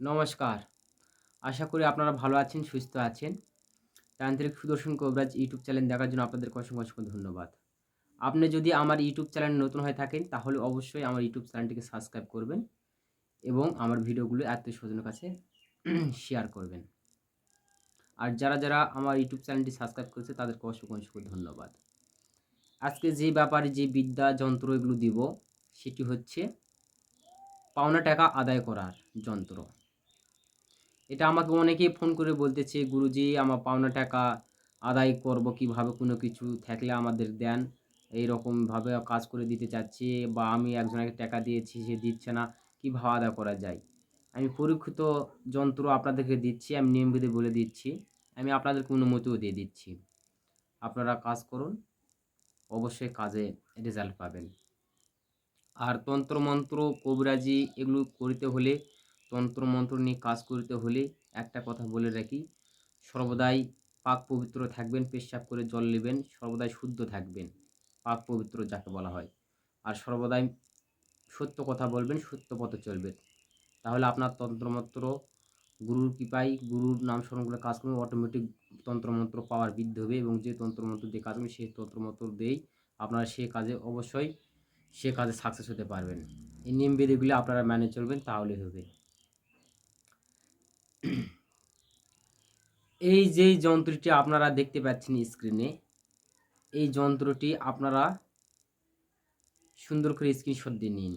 নমস্কার। আশা করি আপনারা ভালো আছেন, সুস্থ আছেন। তান্ত্রিক সুদর্শন কবিরাজ ইউটিউব চ্যানেল দেখার জন্য আপনাদের অসংখ্য অসংখ্য ধন্যবাদ। আপনি যদি আমার ইউটিউব চ্যানেল নতুন হয়ে থাকেন, তাহলে অবশ্যই আমার ইউটিউব চ্যানেলটিকে সাবস্ক্রাইব করবেন এবং আমার ভিডিওগুলো আত্মীয় স্বজনের কাছে শেয়ার করবেন। আর যারা যারা আমার ইউটিউব চ্যানেলটি সাবস্ক্রাইব করেছে, তাদেরকে অসংখ্য অসংখ্য ধন্যবাদ। আজকে যে ব্যাপারে যে বিদ্যা যন্ত্র এগুলো দিব, সেটি হচ্ছে পাওনা টাকা আদায় করার যন্ত্র। এটা আমাকে অনেকেই ফোন করে বলতেছে, গুরুজি, আমার পাওনা টাকা আদায় করব কীভাবে? কোনো কিছু থাকলে আমাদের দেন। এইরকমভাবে কাজ করে দিতে চাচ্ছি বা আমি একজনকে টাকা দিয়েছি, সে দিচ্ছে না, কীভাবে আদায় করা যায়? আমি পরীক্ষিত যন্ত্র আপনাদেরকে দিচ্ছি, আমি নিয়মবিধি বলে দিচ্ছি, আমি আপনাদেরকে অনুমতিও দিয়ে দিচ্ছি। আপনারা কাজ করুন, অবশ্যই কাজে রেজাল্ট পাবেন। আর তন্ত্রমন্ত্র, কবিরাজি, এগুলো করতে হলে তন্ত্রমন্ত্র নিয়ে কাজ করতে হলে একটা কথা বলে রাখি, সর্বদাই পাক পবিত্র থাকবেন, পেশাব করে জল নেবেন, সর্বদাই শুদ্ধ থাকবেন, পাক পবিত্র যাকে বলা হয়। আর সর্বদাই সত্য কথা বলবেন, সত্য পথে চলবেন। তাহলে আপনার তন্ত্রমন্ত্র, গুরুর কৃপায় গুরুর নাম স্মরণ করে কাজ করবেন অটোমেটিক তন্ত্রমন্ত্র পাওয়ার বৃদ্ধি হবে এবং যে তন্ত্রমন্ত্র দিয়ে কাজ করবেন সেই তন্ত্রমন্ত্র দিয়েই আপনারা সে কাজে অবশ্যই সে কাজে সাকসেস হতে পারবেন। এই নিয়ম বিধিগুলি আপনারা মেনে চলবেন তাহলে হবে। এই যে যন্ত্রটি আপনারা দেখতে পাচ্ছেন স্ক্রিনে, এই যন্ত্রটি আপনারা সুন্দর করে স্ক্রিনশট দিয়ে নিন।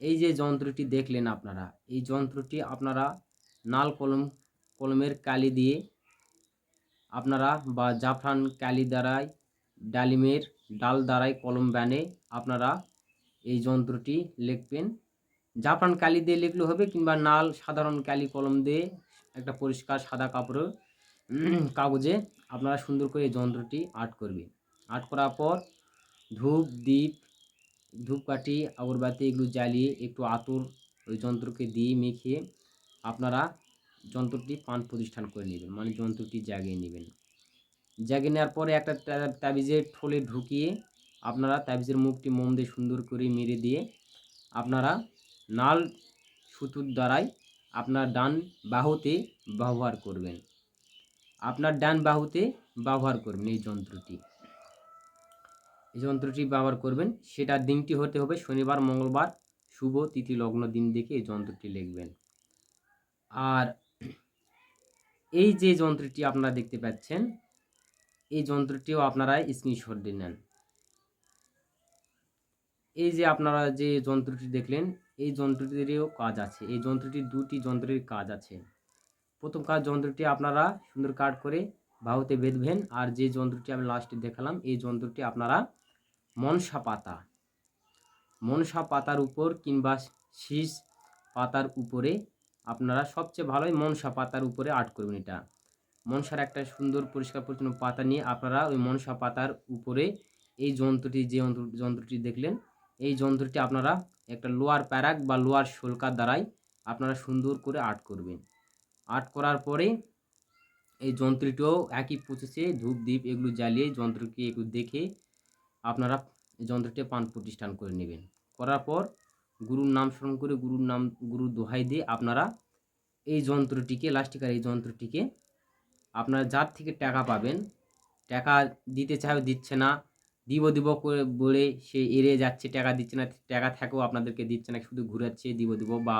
এই যে যন্ত্রটি দেখলেন আপনারা, এই যন্ত্রটি আপনারা নাল কলম, কলমের কালি দিয়ে আপনারা বা জাফরান কালি দ্বারাই, ডালিমের ডাল দ্বারাই কলম ব্যানে আপনারা এই যন্ত্রটি লিখবেন। জাপান কালি দিয়ে লিখলে হবে কিংবা নাল, সাধারণ কালি কলম দিয়ে একটা পরিষ্কার সাদা কাপড়ে কাগজে আপনারা সুন্দর করে এই যন্ত্রটি আর্ট করবে। আর্ট করার পর ধূপ, দ্বীপ, ধূপকাঠি, আগরবাতি এগুলো জ্বালিয়ে একটু আতর ওই যন্ত্রকে দিয়ে মেখে আপনারা যন্ত্রটি পান প্রতিষ্ঠান করে নেবেন মানে যন্ত্রটি জাগিয়ে নেবেন। জাগিয়ে নেওয়ার পরে একটা তাবিজের ঠোলে ঢুকিয়ে আপনারা তাবিজের মুখটি মোম দিয়ে সুন্দর করে মেরে দিয়ে আপনারা নাল সুতুর দ্বারাই আপনার ডান বাহুতে ব্যবহার করবেন। আপনার ডান বাহুতে ব্যবহার করবেন এই যন্ত্রটি। এই যন্ত্রটি ব্যবহার করবেন সেটার দিনটি হতে হবে শনিবার, মঙ্গলবার, শুভ তিথি, লগ্ন দিন দেখে এই যন্ত্রটি লিখবেন। আর এই যে যন্ত্রটি আপনারা দেখতে পাচ্ছেন, এই যন্ত্রটিও আপনারা স্ক্রিনশট দিয়ে নেন। এই যে আপনারা যে যন্ত্রটি দেখলেন এই যন্ত্রটিরও কাজ আছে। এই যন্ত্রটির দুটি যন্ত্রের কাজ আছে। প্রথম কাজ যন্ত্রটি আপনারা সুন্দর কাট করে বাহুতে বেঁধবেন আর যে যন্ত্রটি আমি লাস্টে দেখালাম, এই যন্ত্রটি আপনারা মনসা পাতা, মনসা পাতার উপর কিংবা শীষ পাতার উপরে আপনারা সবচেয়ে ভালোই মনসা পাতার উপরে আর্ট করবেন এটা। মনসার একটা সুন্দর পরিষ্কার পরিচ্ছন্ন পাতা নিয়ে আপনারা ওই মনসা পাতার উপরে এই যন্ত্রটি, যে যন্ত্রটি দেখলেন এই যন্ত্রটি আপনারা একটা লোয়ার প্যারাক বা লোয়ার শোলকার দ্বারাই আপনারা সুন্দর করে আর্ট করবেন। আর্ট করার পরে এই যন্ত্রটিও একই প্রসেসে ধূপ দ্বীপ এগুলো জ্বালিয়ে যন্ত্রকে একটু দেখে আপনারা যন্ত্রটি পান প্রতিষ্ঠান করে নেবেন। করার পর গুরুর নাম স্মরণ করে গুরুর নাম, গুরুর দোহাই দিয়ে আপনারা এই যন্ত্রটিকে, লাস্টিকার এই যন্ত্রটিকে আপনারা যার থেকে টাকা পাবেন, টাকা দিতে চায় দিচ্ছে না দিব দিব করে বলে সে এড়িয়ে যাচ্ছে, টাকা দিচ্ছে না, টাকা থাকেও আপনাদেরকে দিচ্ছে না, শুধু ঘুরাচ্ছে, দিব দিব বা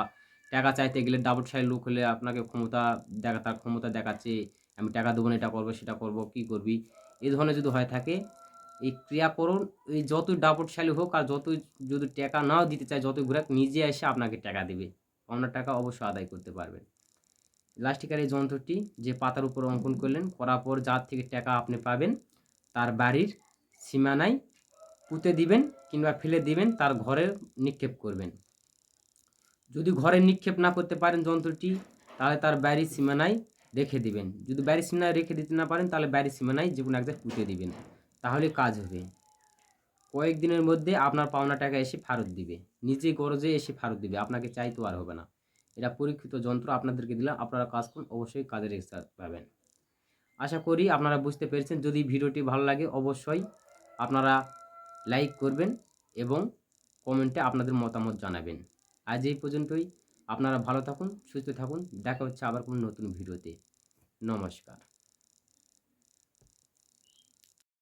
টাকা চাইতে গেলে ডাবল সাইড লোক হলে আপনাকে ক্ষমতা দেখা, তার ক্ষমতা দেখাচ্ছে, আমি টাকা দেবো না, এটা করব, সেটা করব, কী করবি? এই ধরনের যদি হয়ে থাকে, এই ক্রিয়াকরণ, এই যতই ডাবটশালী হোক আর যতই যদি টাকা নাও দিতে চায়, যতই ঘুরাক, নিজে এসে আপনাকে টাকা দেবে। আপনার টাকা অবশ্যই আদায় করতে পারবেন। লাস্টিকার এই যন্ত্রটি যে পাতার উপর অঙ্কন করলেন, করার পর যার থেকে টাকা আপনি পাবেন, তার বাড়ির সীমানায় পুঁতে দিবেন কিংবা ফেলে দিবেন, তার ঘরে নিক্ষেপ করবেন। যদি ঘরে নিক্ষেপ না করতে পারেন যন্ত্রটি, তাহলে তার বাড়ির সীমানায় রেখে দিবেন। যদি বাড়ির সীমানায় রেখে দিতে না পারেন, তাহলে বাড়ির সীমানায় যে কোনো এক জায়গায় পুঁতে দিবেন। তাহলে কাজ হবে। কয়েকদিনের মধ্যে আপনার পাওনা টাকা এসে ফেরত দিবে। নিজে গরজে এসে ফেরত দিবে। আপনাকে চাইতেও আর হবে না। এটা পরীক্ষিত যন্ত্র আপনাদেরকে দিলাম। আপনারা কাজ করুন, অবশ্যই কাজের রেজাল্ট পাবেন। আশা করি আপনারা বুঝতে পেরেছেন। যদি ভিডিওটি ভালো লাগে, অবশ্যই আপনারা লাইক করবেন এবং কমেন্টে আপনাদের মতামত জানাবেন। আজ এই পর্যন্তই। আপনারা ভালো থাকুন, সুস্থ থাকুন। দেখা হচ্ছে আবার কোনো নতুন ভিডিওতে। নমস্কার।